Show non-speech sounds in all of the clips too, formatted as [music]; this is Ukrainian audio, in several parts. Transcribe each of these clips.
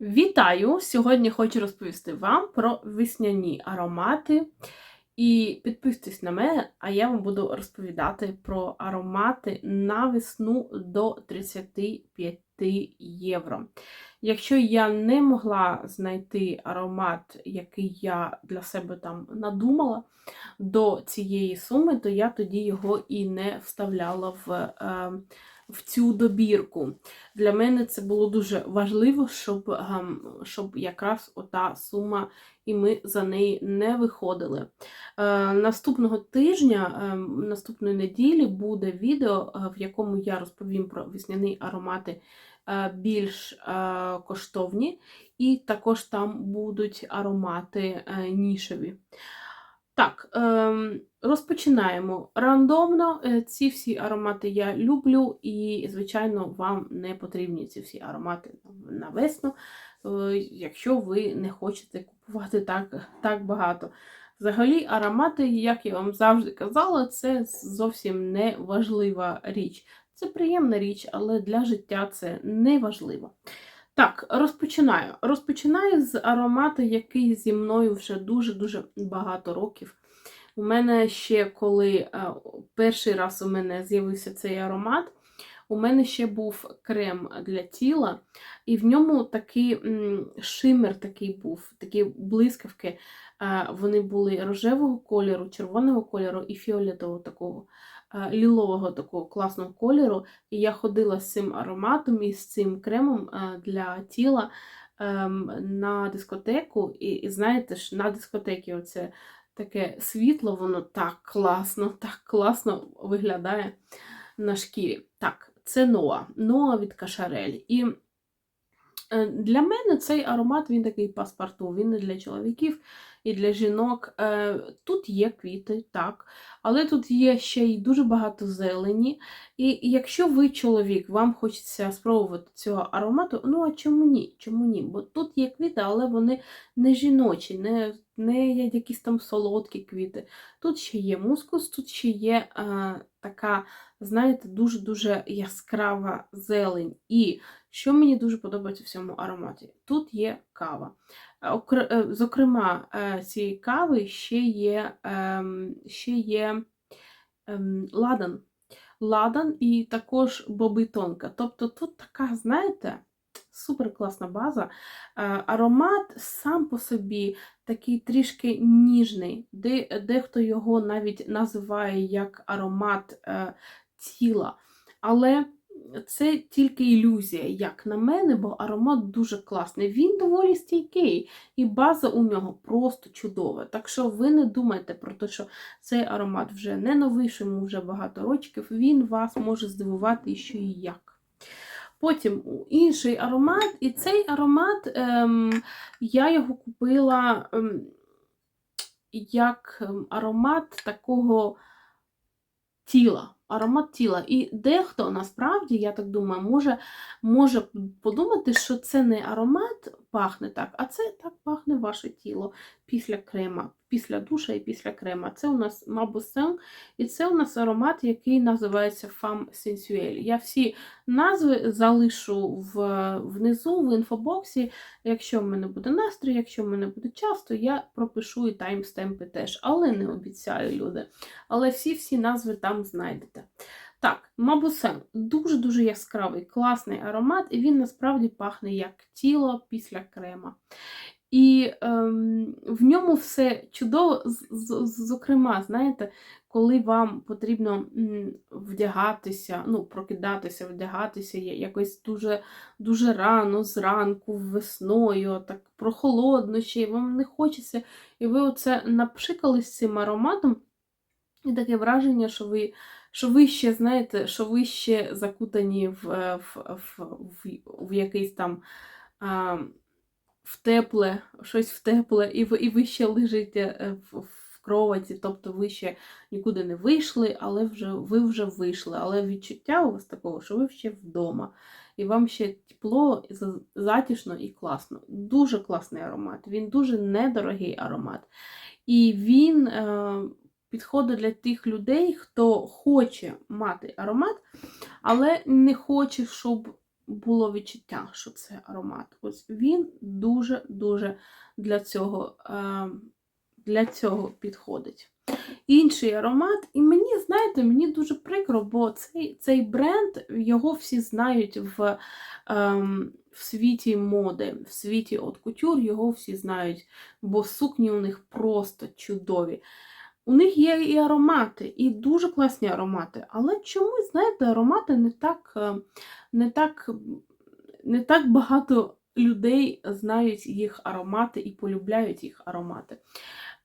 Вітаю! Сьогодні хочу розповісти вам про весняні аромати. І підписуйтесь на мене, а я вам буду розповідати про аромати на весну до 35 євро. Якщо я не могла знайти аромат, який я для себе там надумала до цієї суми, то я тоді його і не вставляла в. В цю добірку. Для мене це було дуже важливо, щоб ем, щоб якраз ота сума, і ми за неї не виходили. Е, Наступного тижня, е, наступної неділі, буде відео, е, в якому я розповім про весняні аромати е, більш коштовні, і також там будуть аромати нішеві. Так, ем, розпочинаємо рандомно. Е, Ці всі аромати я люблю, і, звичайно, вам не потрібні ці всі аромати на весну, е, якщо ви не хочете купувати так, так багато. Взагалі, аромати, як я вам завжди казала, це зовсім не важлива річ. Це приємна річ, але для життя це не важливо. Так, розпочинаю. Розпочинаю з аромату, який зі мною вже дуже-дуже багато років. У мене ще коли е, перший раз у мене з'явився цей аромат, у мене ще був крем для тіла, і в ньому такий шимер такий був, такі блискавки. Е, вони були рожевого кольору, червоного кольору і фіолетового такого. е, Лілового такого класного кольору, і я ходила з цим ароматом і з цим кремом для тіла ем, на дискотеку. І, і знаєте ж, на дискотекі оце таке світло, воно так класно, так класно виглядає на шкірі. Так, це Ноа. Ноа від Кашарель. І для мене цей аромат він такий паспорту, він не для чоловіків і для жінок. Е, Тут є квіти, так, але тут є ще й дуже багато зелені. І якщо ви чоловік, вам хочеться спробувати цього аромату, ну а чому ні? Чому ні? Бо тут є квіти, але вони не жіночі, не не якісь там солодкі квіти. Тут ще є мускус, тут ще є е, така, знаєте, дуже-дуже яскрава зелень. І що мені дуже подобається в цьому ароматі? Тут є кава. Е, Зокрема, е, цієї кави ще є, ем, ще є ем, ладан. Ладан і також бобитонка. Тобто тут така, знаєте, супер класна база. Е, Аромат сам по собі такий трішки ніжний, де, дехто його навіть називає як аромат е, тіла. Але це тільки ілюзія, як на мене, бо аромат дуже класний. Він доволі стійкий, і база у нього просто чудова. Так що ви не думайте про те, що цей аромат вже не новий, що йому вже багато років, він вас може здивувати ще і як. Потім інший аромат, і цей аромат ем, я його купила ем, як ем, аромат такого тіла. Аромат тіла. І дехто насправді, я так думаю, може може подумати, що це не аромат пахне так, а це так пахне ваше тіло після крема, після душа і після крема. Це у нас Мабусен, і це у нас аромат, який називається Femme Sensuelle. Я всі назви залишу в, внизу в інфобоксі. Якщо в мене буде настрій, якщо в мене буде час, то я пропишу і таймстемпи теж, але не обіцяю, люди. Але всі-всі назви там знайдете. Так, Мабусен дуже-дуже яскравий, класний аромат, і він насправді пахне як тіло після крема. І ем, в ньому все чудово, з- з- зокрема, знаєте, коли вам потрібно вдягатися, ну, прокидатися, вдягатися якось дуже, дуже рано, зранку, весною, так прохолодно ще, і вам не хочеться, і ви оце напшикались цим ароматом, і таке враження, що ви що ви ще, знаєте, що ви ще закутані в, е, в, в, в, в якийсь там а, в тепле, щось в тепле, і ви, і ви ще лежите е, в, в кроваті, тобто ви ще нікуди не вийшли, але вже, ви вже вийшли. Але відчуття у вас такого, що ви ще вдома. І вам ще тепло, затішно і класно. Дуже класний аромат. Він дуже недорогий аромат. І він е, підходить для тих людей, хто хоче мати аромат, але не хоче, щоб було відчуття, що це аромат. Ось він дуже-дуже для цього, е, для цього підходить. Інший аромат, і мені, знаєте, мені дуже прикро, бо цей цей бренд, його всі знають в ем, в світі моди, в світі от кутюр, його всі знають, бо сукні у них просто чудові. У них є і аромати, і дуже класні аромати. Але чомусь, знаєте, аромати не так, е, не так, не так багато людей знають їх аромати і полюбляють їх аромати.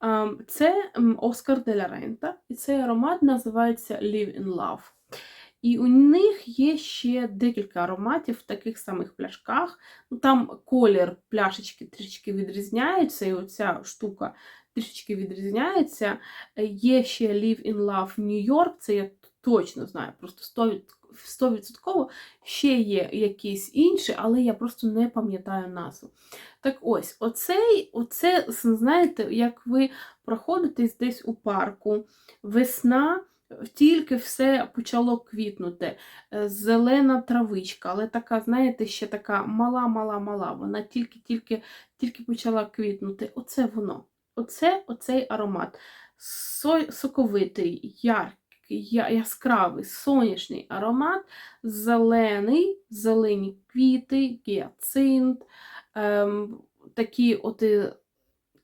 Ем, це Оскар де ла Рента, і цей аромат називається Live in Love. І у них є ще декілька ароматів в таких самих пляшках. Ну, Там колір пляшечки трішки відрізняється, і оця штука трішечки відрізняється. Є ще Live in Love New York, це я точно знаю, просто 100%. Ще є якісь інші, але я просто не пам'ятаю назву. Так ось, оцей, оце, знаєте, як ви проходитесь десь у парку, весна. Тільки все почало квітнути, е, зелена травичка, але така, знаєте, ще така мала-мала-мала. Вона тільки-тільки тільки почала квітнути. Оце воно. Оце оцей аромат. Соковитий, яркий, яскравий, сонячний аромат, зелений, зелені квіти, гіацинт, ем, такі от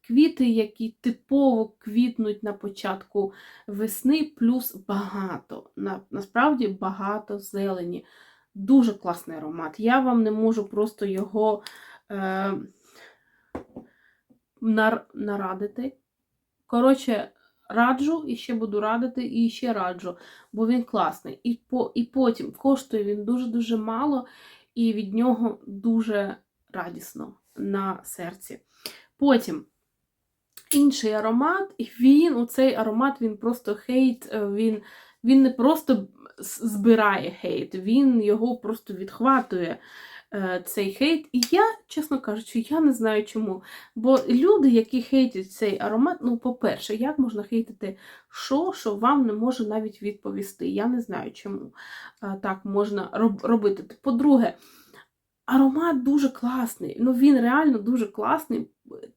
квіти, які типово квітнуть на початку весни, плюс багато. На, Насправді багато зелені. Дуже класний аромат. Я вам не можу просто його е, нар, нарадити. Коротше, раджу і ще буду радити, і ще раджу, бо він класний. І, по, І потім коштує він дуже-дуже мало, і від нього дуже радісно на серці. Потім інший аромат, і він, у цей аромат, він просто хейт, е, він він не просто збирає хейт, він його просто відхватує. Е, цей хейт. І я, чесно кажучи, я не знаю чому. Бо люди, які хейтять цей аромат, ну, по-перше, як можна хейтити що, що вам не може навіть відповісти? Я не знаю, чому е, так можна робити. По-друге, аромат дуже класний. Ну, він реально дуже класний,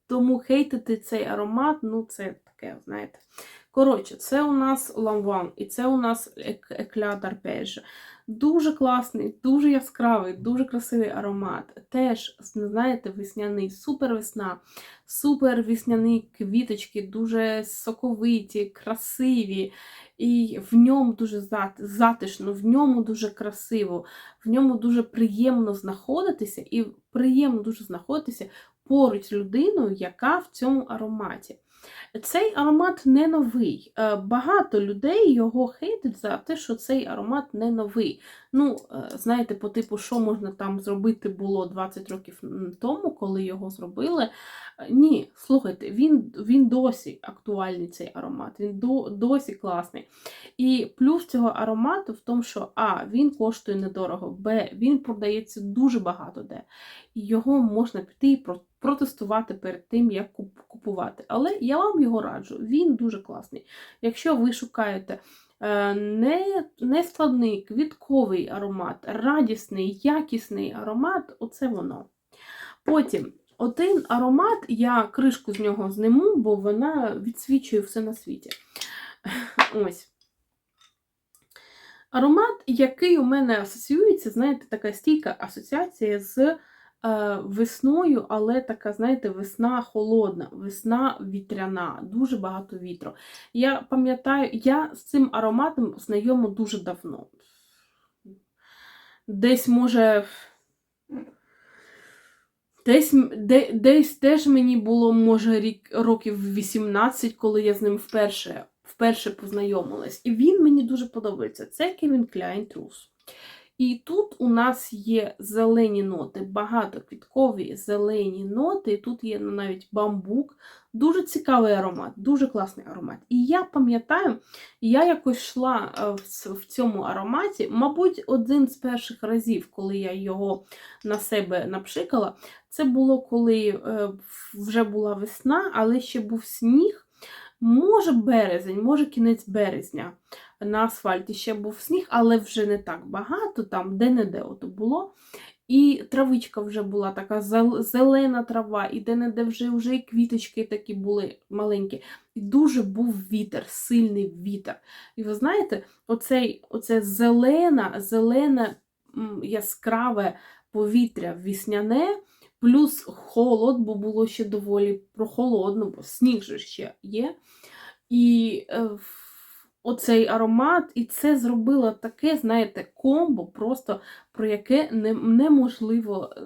тому хейтити цей аромат, ну, це таке, знаєте. Коротше, це у нас ламван, і це у нас екля дарпеж. Дуже класний, дуже яскравий, дуже красивий аромат. Теж, знаєте, весняний, супер весна, супер весняні квіточки, дуже соковиті, красиві. І в ньому дуже затишно, в ньому дуже красиво, в ньому дуже приємно знаходитися, і приємно дуже знаходитися поруч людиною, яка в цьому ароматі. Цей аромат не новий. Е, багато людей його хейтять за те, що цей аромат не новий. Ну, е, знаєте, по типу, що можна там зробити було 20 років тому, коли його зробили. Е, ні, слухайте, він він досі актуальний цей аромат, він до, досі класний. І плюс цього аромату в тому, що А, він коштує недорого, Б, він продається дуже багато де. І його можна піти і протестувати перед тим, як купувати. Але я вам його раджу, він дуже класний. Якщо ви шукаєте е, не, не складний квітковий аромат, радісний, якісний аромат, оце воно. Потім. Один аромат, я кришку з нього зниму, бо вона відсвічує все на світі. [laughs] Ось. Аромат, який у мене асоціюється, знаєте, така стійка асоціація з весною, але така, знаєте, весна холодна, весна вітряна, дуже багато вітру. Я пам'ятаю, я з цим ароматом знайома дуже давно. Десь, може, десь де, десь теж мені було, може, рік, років 18, коли я з ним вперше вперше познайомилась. І він мені дуже подобається. Це Кевін Кляйн Трус. І тут у нас є зелені ноти, багатоквіткові зелені ноти, і тут є навіть бамбук. Дуже цікавий аромат, дуже класний аромат. І я пам'ятаю, я якось йшла е, в цьому ароматі, мабуть, один з перших разів, коли я його на себе напшикала, це було коли е, вже була весна, але ще був сніг. Може, березень, може кінець березня. На асфальті ще був сніг, але вже не так багато, там де-не-де ото було. І травичка вже була така зелена трава, і де-не-де вже, вже і квіточки такі були маленькі. І дуже був вітер, сильний вітер. І ви знаєте, оцей, оце зелене, зелене яскраве повітря вісняне, плюс холод, бо було ще доволі прохолодно, бо сніг же ще є. І е, оцей аромат, і це зробило таке, знаєте, комбо, просто про яке не, неможливо е,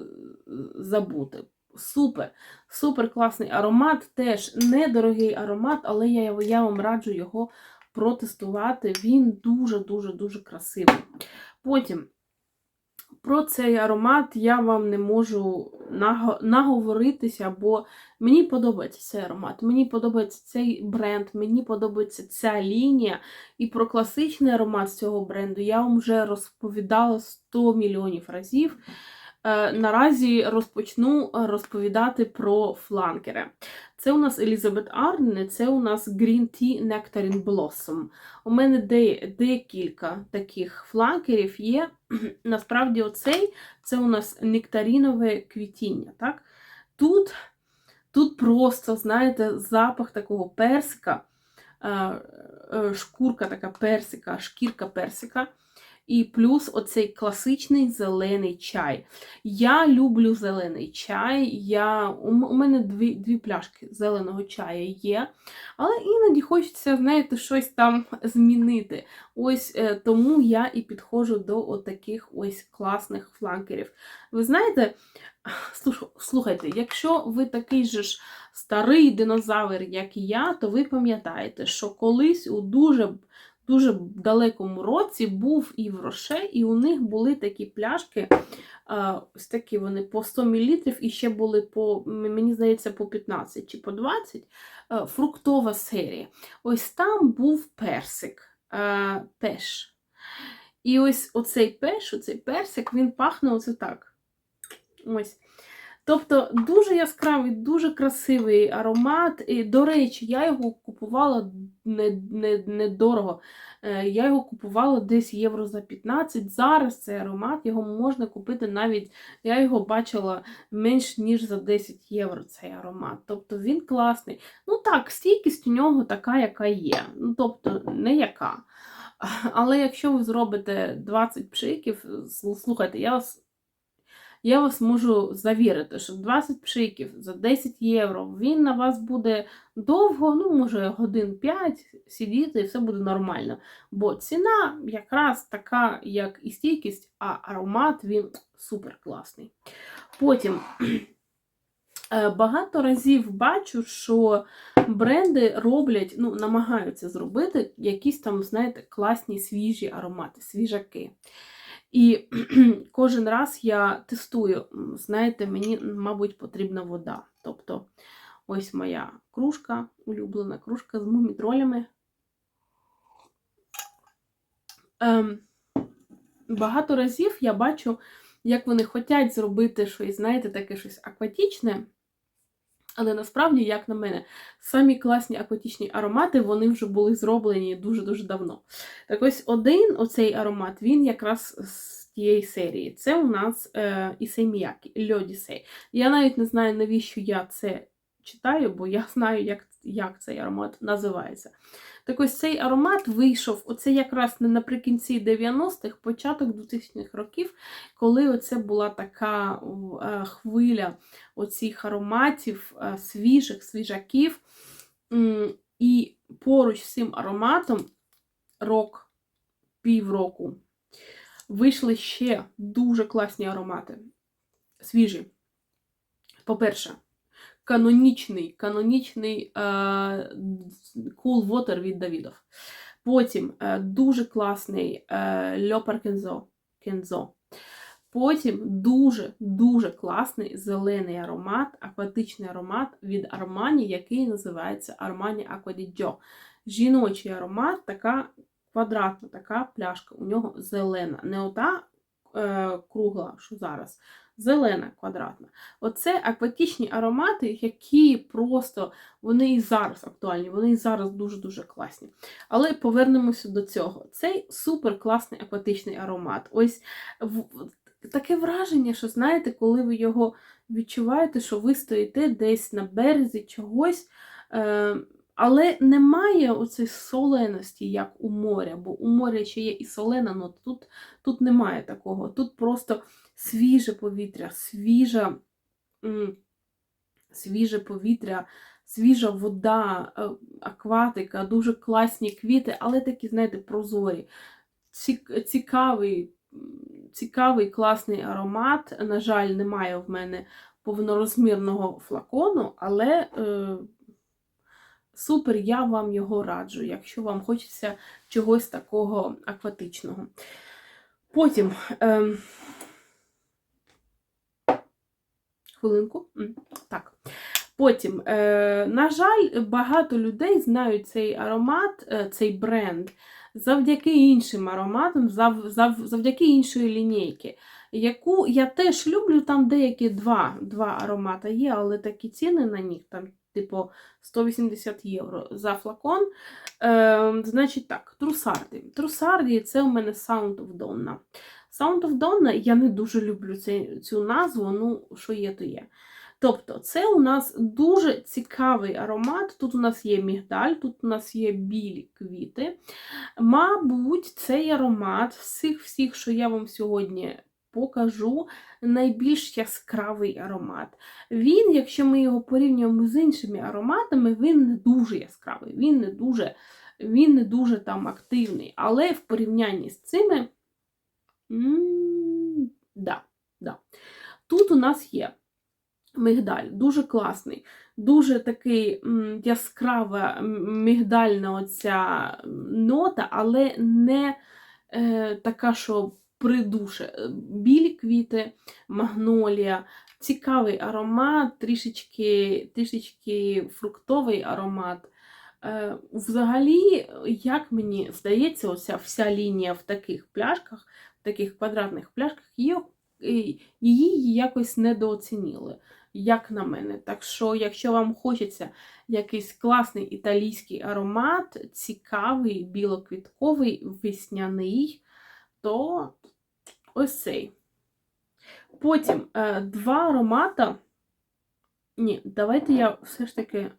забути. Супер, супер класний аромат. Теж недорогий аромат, але я, я вам раджу його протестувати. Він дуже-дуже дуже красивий. Потім про цей аромат я вам не можу наговоритися, бо мені подобається цей аромат, мені подобається цей бренд, мені подобається ця лінія. І про класичний аромат цього бренду я вам вже розповідала 100 мільйонів разів. Е, Наразі розпочну е, розповідати про фланкери. Це у нас Елізабет Арне, це у нас Green Tea Nectarine Blossom. У мене де, декілька таких фланкерів є. [clears throat] Насправді, оцей це у нас нектарінове квітіння. Так? Тут, тут просто, знаєте, запах такого персика, е, шкурка така персика, шкірка персика. І плюс оцей класичний зелений чай. Я люблю зелений чай. Я, у, мене дві, дві пляшки зеленого чаю є. Але іноді хочеться, знаєте, щось там змінити. Ось е, тому я і підходжу до отаких ось класних фланкерів. Ви знаєте, слухайте, якщо ви такий же ж старий динозавр, як і я, то ви пам'ятаєте, що колись у дуже дуже далекому році був і в Роше, і у них були такі пляшки, ось такі вони по 100 мл, і ще були по, мені здається, по 15 чи по 20 е, фруктова серія. Ось там був персик, е, пеш. І ось оцей пеш, оцей персик, він пахне оце так. Ось. Тобто дуже яскравий, дуже красивий аромат. І, до речі, я його купувала недорого. Не, не. Е, я його купувала десь євро за 15. Зараз цей аромат його можна купити навіть, я його бачила менш ніж за 10 євро цей аромат. Тобто він класний. Ну так, стійкість у нього така, яка є. Ну, тобто, не яка. [laughs] Але якщо ви зробите 20 пшиків, слухайте, я вас, я вас можу завірити, що 20 пшиків за 10 євро він на вас буде довго, ну, може, годин 5 сидіти, і все буде нормально. Бо ціна якраз така, як і стійкість, а аромат він супер класний. Потім. [clears throat] е, Багато разів бачу, що бренди роблять, ну, намагаються зробити якісь там, знаєте, класні свіжі аромати, свіжаки. І [clears throat] кожен раз я тестую, знаєте, мені, мабуть, потрібна вода. Тобто, ось моя кружка, улюблена кружка з мумітролями. Ем, багато разів я бачу, як вони хочуть зробити щось, знаєте, таке щось акватічне. Але насправді, як на мене, самі класні акватичні аромати вони вже були зроблені дуже-дуже давно. Так ось один оцей аромат, він якраз з тієї серії. Це у нас е, Ісей Міякі, Льодісей. Я навіть не знаю, навіщо я це читаю, бо я знаю, як, як цей аромат називається. Так ось цей аромат вийшов, оце якраз не наприкінці 90-х, початок 2000-х років, коли оце була така е, хвиля оцих ароматів, е, свіжих, свіжаків. І поруч з цим ароматом рок, півроку, вийшли ще дуже класні аромати. Свіжі. По-перше, канонічний, канонічний е, Cool Water від Давідов. Потім е, дуже класний е, Льопар Кензо. Кензо. Потім дуже-дуже класний зелений аромат, акватичний аромат від Armani, який називається Acqua di Жіночий аромат, така квадратна така пляшка. У нього зелена. Не ота кругла, що зараз. Зелена квадратна. Оце акватичні аромати, які просто вони і зараз актуальні, вони і зараз дуже-дуже класні. Але повернемося до цього. Цей супер класний акватичний аромат. Ось таке враження, що знаєте, коли ви його відчуваєте, що ви стоїте десь на березі чогось, е, але немає оцеї соленості, як у моря, бо у моря ще є і солена, але тут, тут немає такого. Тут просто свіже повітря, свіжа, свіже повітря, свіжа вода, е, акватика, дуже класні квіти, але такі, знаєте, прозорі. Цікавий, цікавий класний аромат. На жаль, немає в мене повнорозмірного флакону, але е, супер, я вам його раджу, якщо вам хочеться чогось такого акватичного. Потім. Е, хвилинку. Так. Потім, е, на жаль, багато людей знають цей аромат, е, цей бренд завдяки іншим ароматам, зав, зав, завдяки іншої лінійки, яку я теж люблю, там деякі два, два аромати є, але такі ціни на них, там, типу 180 євро за флакон. Е, значить так, трусарди. Трусарди це у мене Sound of Donna. Sound of Donna я не дуже люблю цей, цю назву, ну, що є, то є. Тобто, це у нас дуже цікавий аромат. Тут у нас є мігдаль, тут у нас є білі квіти. Мабуть, цей аромат всіх, всіх, що я вам сьогодні покажу, найбільш яскравий аромат. Він, якщо ми його порівнюємо з іншими ароматами, він не дуже яскравий, він не дуже, він не дуже там активний. Але в порівнянні з цими. м, да, да. Тут у нас є мигдаль, дуже класний, дуже такий яскрава мигдальна оця нота, але не е, така, що придуше. Е, Білі квіти, магнолія, цікавий аромат, трішечки, трішечки фруктовий аромат. Е, Взагалі, як мені здається, оця вся лінія в таких пляшках, в таких квадратних пляшках, е, її якось недооцінили, як на мене. Так що, якщо вам хочеться якийсь класний італійський аромат, цікавий, білоквітковий, весняний, то ось цей. Потім е, два аромата. Ні, давайте я все ж таки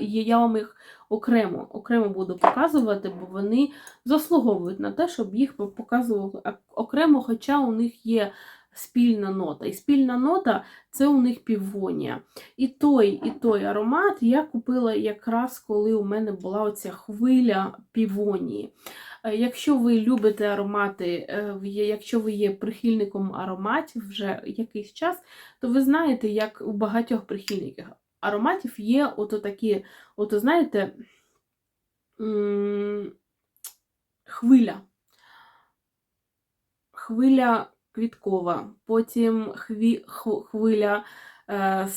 є- я вам їх окремо, окремо буду показувати, бо вони заслуговують на те, щоб їх показували окремо, хоча у них є спільна нота. І спільна нота це у них півонія. І той, і той аромат я купила якраз коли у мене була оця хвиля півонії. Е, Якщо ви любите аромати, е, якщо ви є прихильником ароматів вже якийсь час, то ви знаєте, як у багатьох прихильників ароматів є ото такі, ото знаєте, хвиля. Хвиля квіткова, потім хві, хвиля е,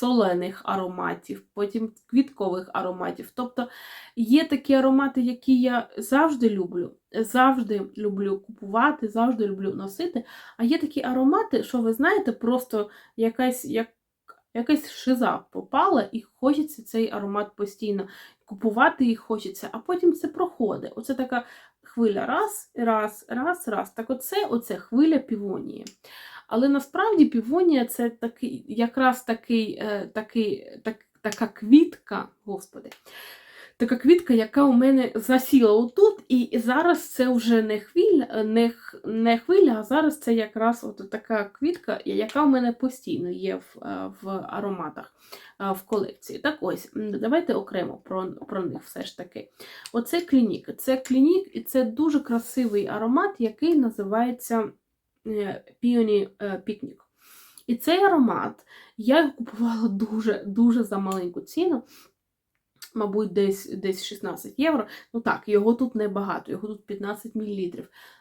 солених ароматів, потім квіткових ароматів. Тобто є такі аромати, які я завжди люблю, завжди люблю купувати, завжди люблю носити. А є такі аромати, що ви знаєте, просто якась, як, якась шиза попала, і хочеться цей аромат постійно купувати їх хочеться, а потім це проходить. Оце така хвиля раз, раз, раз, раз. Так оце, оце хвиля півонії. Але насправді півонія це такий, якраз такий, е, такий, так, така квітка, господи, така квітка, яка у мене засіла отут, і зараз це вже не хвиля, не, не хвиля, а зараз це якраз от така квітка, яка у мене постійно є в, е, в ароматах е, в колекції. Так ось, давайте окремо про, про них все ж таки. Оце клінік. Це клінік, і це дуже красивий аромат, який називається Peony е, Picnic. І цей аромат я його купувала дуже дуже за маленьку ціну. Мабуть, десь десь 16 євро. Ну так, його тут небагато, його тут 15 мл.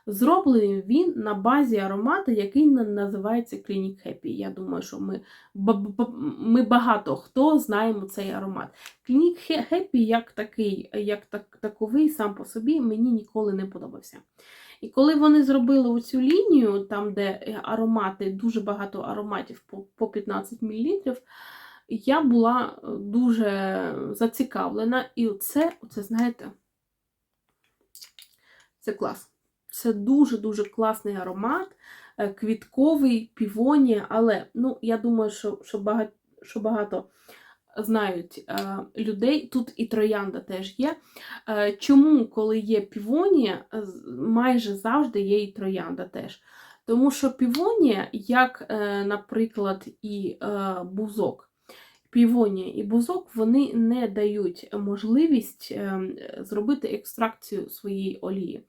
Зроблений він на базі аромату, який називається Clinic Happy. Я думаю, що ми, ми багато хто знаємо цей аромат. Clinic Happy як такий, як так, таковий сам по собі мені ніколи не подобався. І коли вони зробили оцю лінію, там, де е, аромати, дуже багато ароматів по, по 15 мл, я була е, дуже зацікавлена. І оце, оце, знаєте, це клас. це дуже-дуже класний аромат, е, квітковий, півонія, але ну, я думаю, що, що, багато, що багато знають е, людей, тут і троянда теж є. Е, чому, коли є півонія, з- майже завжди є і троянда теж. Тому що півонія, як, е, наприклад, і е, бузок, півонія і бузок вони не дають можливість ем, зробити екстракцію своєї олії.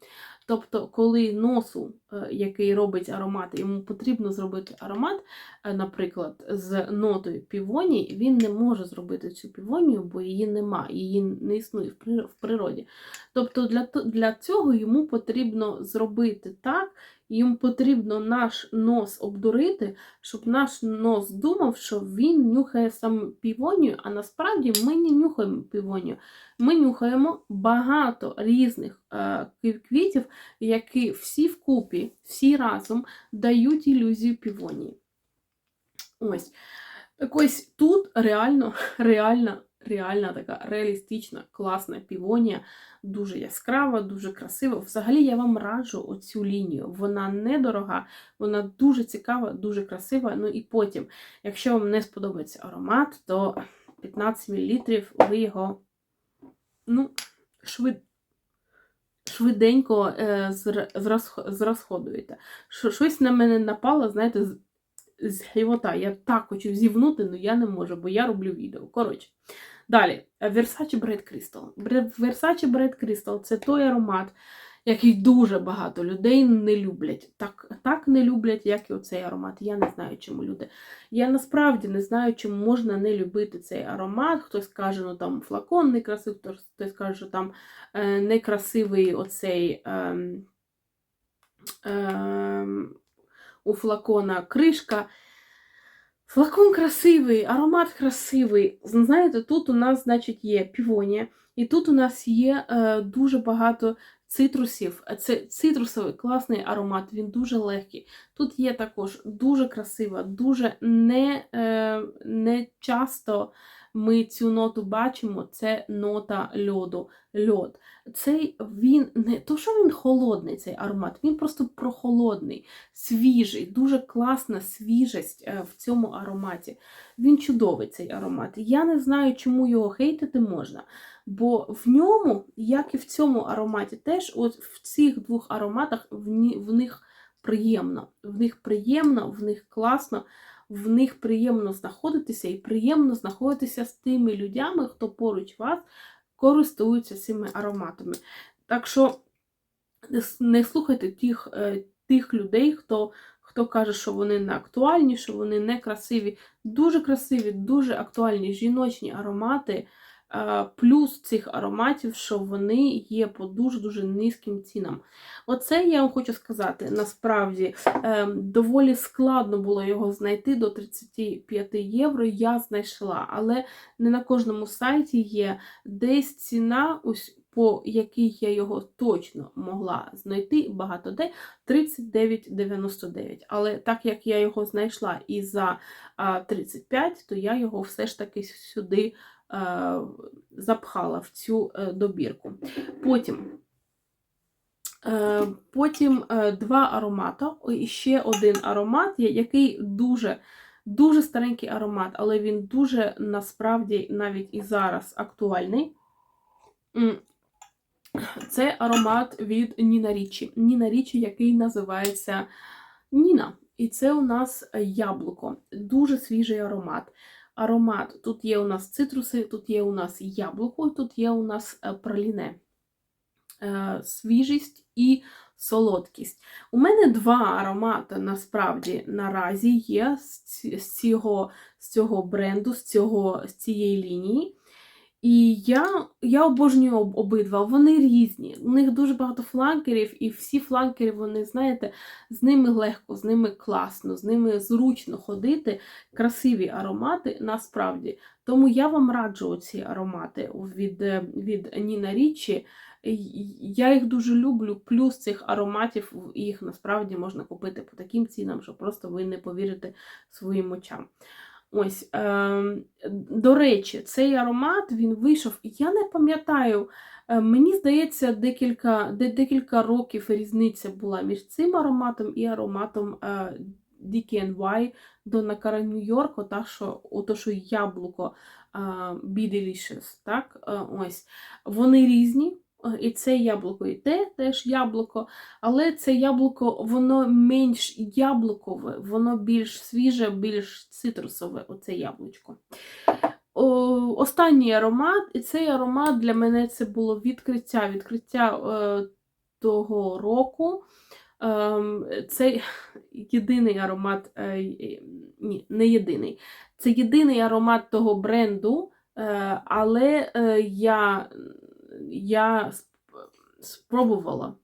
Тобто, коли носу, е, який робить аромат, йому потрібно зробити аромат, е, наприклад, з нотою півонії, він не може зробити цю півонію, бо її нема, її не існує в природі. Тобто для, для цього йому потрібно зробити так, йому потрібно наш нос обдурити, щоб наш нос думав, що він нюхає саме півонію, а насправді ми не нюхаємо півонію. Ми нюхаємо багато різних е, квітів, які всі вкупі, всі разом дають ілюзію півонії. Ось. Так ось тут реально, [laughs] реально, реальна така реалістична, класна півонія, дуже яскрава, дуже красива. Взагалі я вам раджу оцю лінію. Вона недорога, вона дуже цікава, дуже красива. Ну і потім, якщо вам не сподобається аромат, то 15 мл ви його ну, швид... швиденько е, зр- зрасходуєте. Щось на мене напало, знаєте, з, гівота. Я так хочу зівнути, але я не можу, бо я роблю відео. Коротше. Далі, Versace Bright Crystal. Versace Bright Crystal це той аромат, який дуже багато людей не люблять. Так, так не люблять, як і оцей аромат. Я не знаю, чому люди. Я насправді не знаю, чому можна не любити цей аромат. Хтось каже, ну там флакон некрасивий, хтось каже, що там е, некрасивий оцей. ем, ем, у флакона кришка. Флакон красивий, аромат красивий. Знаєте, тут у нас, значить, є півонія, і тут у нас є е, дуже багато цитрусів. Це цитрусовий класний аромат, він дуже легкий. Тут є також дуже красива, дуже не, е, не часто ми цю ноту бачимо. Це нота льоду. Льод. Цей він не то, що він холодний, цей аромат, він просто прохолодний, свіжий, дуже класна свіжість е, в цьому ароматі. Він чудовий цей аромат. Я не знаю, чому його хейтити можна. Бо в ньому, як і в цьому ароматі, теж от в цих двох ароматах в, них приємно. В них приємно, в них класно, в них приємно знаходитися і приємно знаходитися з тими людьми, хто поруч вас користуються цими ароматами. Так що не слухайте тих, е, тих людей, хто, хто каже, що вони не актуальні, що вони не красиві. Дуже красиві, дуже актуальні жіночні аромати. Е, Плюс цих ароматів, що вони є по дуже-дуже низьким цінам. Оце я вам хочу сказати. Насправді ем, доволі складно було його знайти до 35 євро. Я знайшла, але не на кожному сайті є десь ціна, ось по якій я його точно могла знайти багато де 39,99. Але так як я його знайшла і за 35, то я його все ж таки сюди запхала в цю е, добірку. Потім. Е, Потім е, два аромата, О, і ще один аромат, який дуже дуже старенький аромат, але він дуже насправді навіть і зараз актуальний. Це аромат від Ніна Річі. Ніна Річі, який називається Ніна. І це у нас яблуко. Дуже свіжий аромат. Аромат. Тут є у нас цитруси, тут є у нас яблуко, тут є у нас е, праліне. Е, Свіжість і солодкість. У мене два аромати насправді наразі є з цього, з цього бренду, з, цього, з цієї лінії. І я, я обожнюю об- обидва. Вони різні. У них дуже багато фланкерів, і всі фланкери, вони, знаєте, з ними легко, з ними класно, з ними зручно ходити. Красиві аромати насправді. Тому я вам раджу ці аромати від, е, від Ніна Річі. Я їх дуже люблю, плюс цих ароматів їх насправді можна купити по таким цінам, що просто ви не повірите своїм очам. Ось, е, до речі, цей аромат він вийшов. Я не пам'ятаю, Е, Мені здається, декілька, де- декілька років різниця була між цим ароматом і ароматом е, DKNY Karan New York, ота, що, ото, що яблуко е, Be Delicious, так? Е, ось. Вони різні. Е, І це яблуко, і те теж яблуко, але це яблуко, воно менш яблукове, воно більш свіже, більш цитрусове, оце яблучко. О, останній аромат, і цей аромат для мене це було відкриття, відкриття е, того року. Ем, це єдиний аромат, е, ні, не єдиний. Це єдиний аромат того бренду, е, але е, я, я спробувала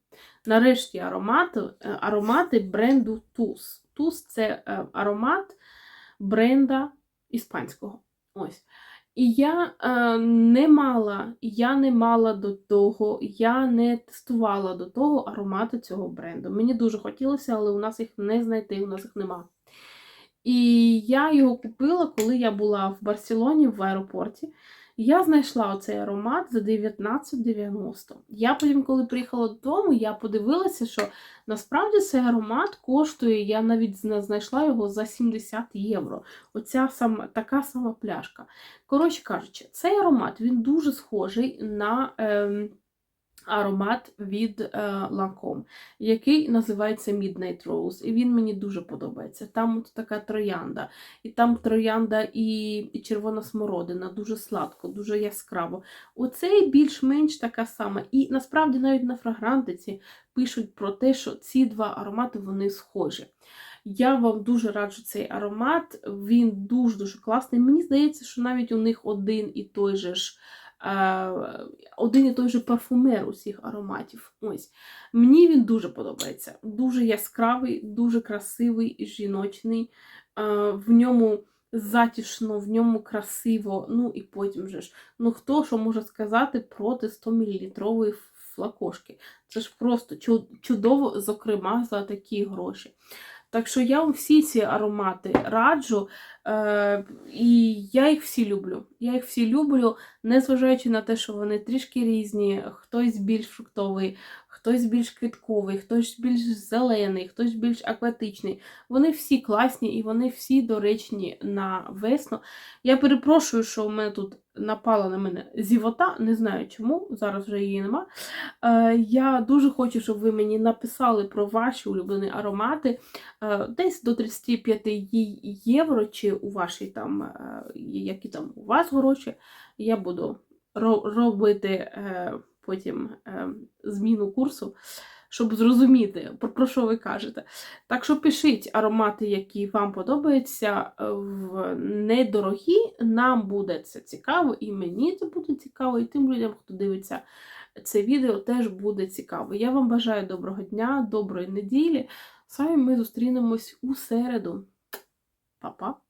нарешті аромати, е, аромати бренду Тус. Тус це е, аромат бренда іспанського. Ось. І я е, не мала, я не мала до того, я не тестувала до того аромати цього бренду. Мені дуже хотілося, але у нас їх не знайти, у нас їх нема. І я його купила, коли я була в Барселоні в аеропорті. Я знайшла оцей аромат за 19,90. Я потім, коли приїхала додому, я подивилася, що насправді цей аромат коштує, я навіть знайшла його за 70 євро. Оця сама, така сама пляшка. Коротше кажучи, цей аромат він дуже схожий на ем, аромат від е, Lancome, який називається Midnight Rose. І він мені дуже подобається. Там от така троянда, і там троянда і, і червона смородина, дуже сладко, дуже яскраво. Оцей більш-менш така сама. І насправді навіть на фрагрантиці пишуть про те, що ці два аромати вони схожі. Я вам дуже раджу цей аромат, він дуже-дуже класний. Мені здається, що навіть у них один і той же ж. Е, Один і той же парфумер усіх ароматів. Ось. Мені він дуже подобається. Дуже яскравий, дуже красивий, жіночний. Е, В ньому затішно, в ньому красиво. Ну і потім же ж. Ну хто що може сказати проти 100 мл флакошки? Це ж просто чудово, зокрема, за такі гроші. Так що я вам всі ці аромати раджу, е, і я їх всі люблю. Я їх всі люблю, незважаючи на те, що вони трішки різні, хтось більш фруктовий, хтось більш квітковий, хтось більш зелений, хтось більш акватичний. Вони всі класні і вони всі доречні на весну. Я перепрошую, що у мене тут напала на мене зівота, не знаю чому, зараз вже її нема. Е, Я дуже хочу, щоб ви мені написали про ваші улюблені аромати. Е, Десь до 35 євро, чи у вашій там, е, які там у вас гроші, я буду ро- робити потім е, зміну курсу, щоб зрозуміти, про, що ви кажете. Так що пишіть аромати, які вам подобаються, е, в недорогі. Нам буде це цікаво, і мені це буде цікаво, і тим людям, хто дивиться це відео, теж буде цікаво. Я вам бажаю доброго дня, доброї неділі. З вами ми зустрінемось у середу. Па-па!